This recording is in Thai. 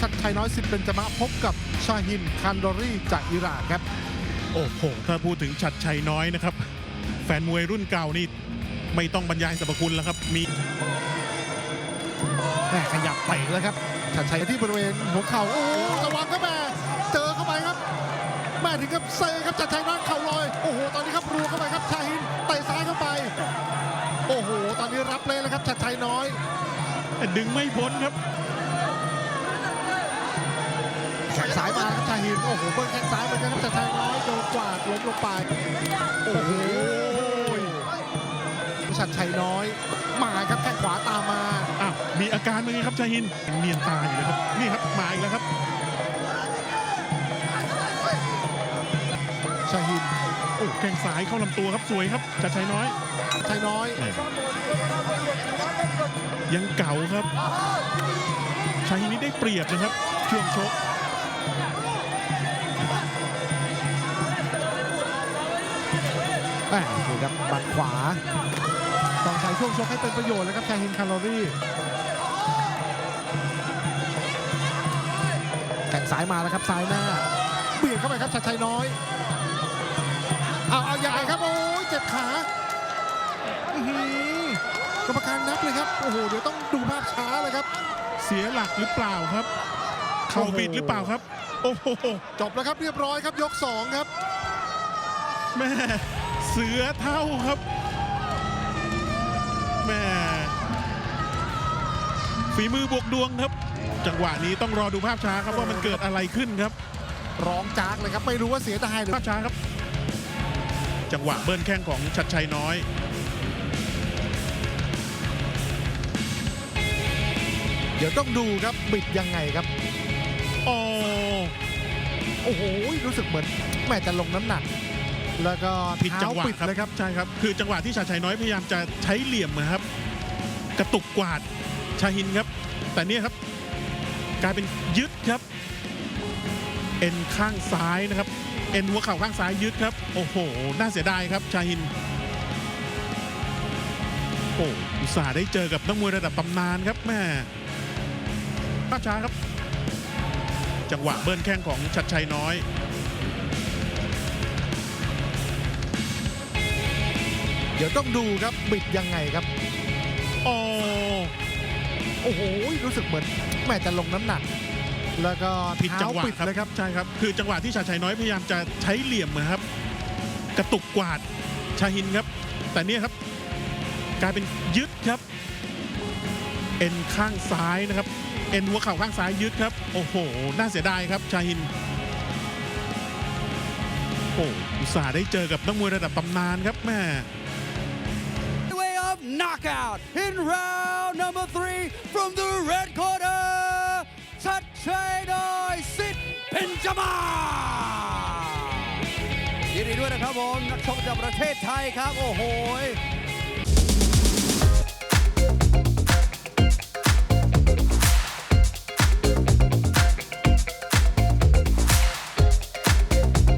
ชัดชัยน้อยสิทธิ์เบญจมะพบกับชาฮินคันดอรี่จากอิหร่านครับ โอ้โห ถ้าพูดถึงชัดชัยน้อยนะครับ แฟนมวยรุ่นเก่านี่ไม่ต้องบรรยายสรรพคุณแล้วครับ มีแม่ขยับเตะแล้วครับชัดชัยที่บริเวณหัวเข่าโอ้โหระวังครับแม่เจอเข้าไปครับ แม่ถึงกับเซครับชัดชัยน้อยเข่าลอย โอ้โห ตอนนี้ครับรัวเข้าไปครับชาฮินเตะซ้ายเข้าไป โอ้โห ตอนนี้รับเลยแล้วครับชัดชัยน้อยแต่ดึงไม่พ้นครับแข้งซ้ายมาครับชาฮินโอ้โหเบิ้ลแข้งซ้ายเหมือนกันครับชัดชัยน้อยโดนกวาดล้มลงไปโอ้โหชัดชัยน้อยมาครับแข้งขวาตามมาอ้าวมีอาการเป็นไงครับชาหินเนียนตาอยู่เลยครับนี่ครับมาอีกแล้วครับชาฮินโอ้แข้งซ้ายเข้าลำตัวครับสวยครับชัดชัยน้อยชัยน้อย ยังเก่าครับชาหินนี่ได้เปรียบนะครับช่วงชก แหม่นี่ครับบัดขวา ต้องใช้ช่วงชกให้เป็นประโยชน์เลยครับชาฮินคาร์ลอรี่แข่งซ้ายมาแล้วครับซ้ายหน้า เบียดเข้าไปครับชัดชัยน้อย เอาเอาอย่างไรครับ โอ้ยเจ็บขาอื้อหือกรรมการนับเลยครับ โอ้โห เดี๋ยวต้องดูภาพช้าเลยครับ เสียหลักหรือเปล่าครับ เข่าบิดหรือเปล่าครับ โอ้โหจบแล้วครับเรียบร้อยครับยก 2 ครับแม่เสือเท่าครับแม่ฝีมือบวกดวงครับ จังหวะนี้ต้องรอดูภาพช้าครับว่ามันเกิดอะไรขึ้นครับ ร้องจากเลยครับไม่รู้ว่าเสียดายหรือภาพช้าครับ จังหวะเบิ้ลแข้งของชัดชัยน้อยเดี๋ยวต้องดูครับบิดยังไงครับอ๋อ โอ้โหรู้สึกเหมือนแม่จะลงน้ำหนัก แล้วก็ผิดจังหวะเท้าปิดครับ เลยครับใช่ครับ คือจังหวะที่ชัดชัยน้อยพยายามจะใช้เหลี่ยมนะครับ กระตุกกวาดชาหินครับ แต่เนี่ยครับ กลายเป็นยึดครับ เอ็นข้างซ้ายนะครับ เอ็นหัวเข่าข้างซ้ายยึดครับ โอ้โห น่าเสียดายครับ ชาหิน โอ้อุตส่าห์ได้เจอกับนักมวยระดับตำนานครับแม่ภาพช้าครับ จังหวะเบิ้ลแข้งของชัดชัยน้อย เดี๋ยวต้องดูครับบิดยังไงครับอ๋อโอ้โหรู้สึกเหมือนแม่จะลงน้ำหนัก แล้วก็ผิดจังหวะเท้าปิดครับ เลยครับใช่ครับ คือจังหวะที่ชาชัยน้อยพยายามจะใช้เหลี่ยมนะครับ กระตุกกวาดชาหินครับ แต่เนี่ยครับ กลายเป็นยึดครับ เอ็นข้างซ้ายนะครับ เอ็นหัวเข่าข้างซ้ายยึดครับ โอ้โห น่าเสียดายครับชาหิน โอ้อุตส่าห์ได้เจอกับนักมวยระดับตำนานครับแม่ way of knockout in round number three from the red corner ชัดชัยน้อยสิทธิ์เพ็ญจมายินดีด้วยนะครับผมนักชกจากประเทศไทยครับ โอ้โห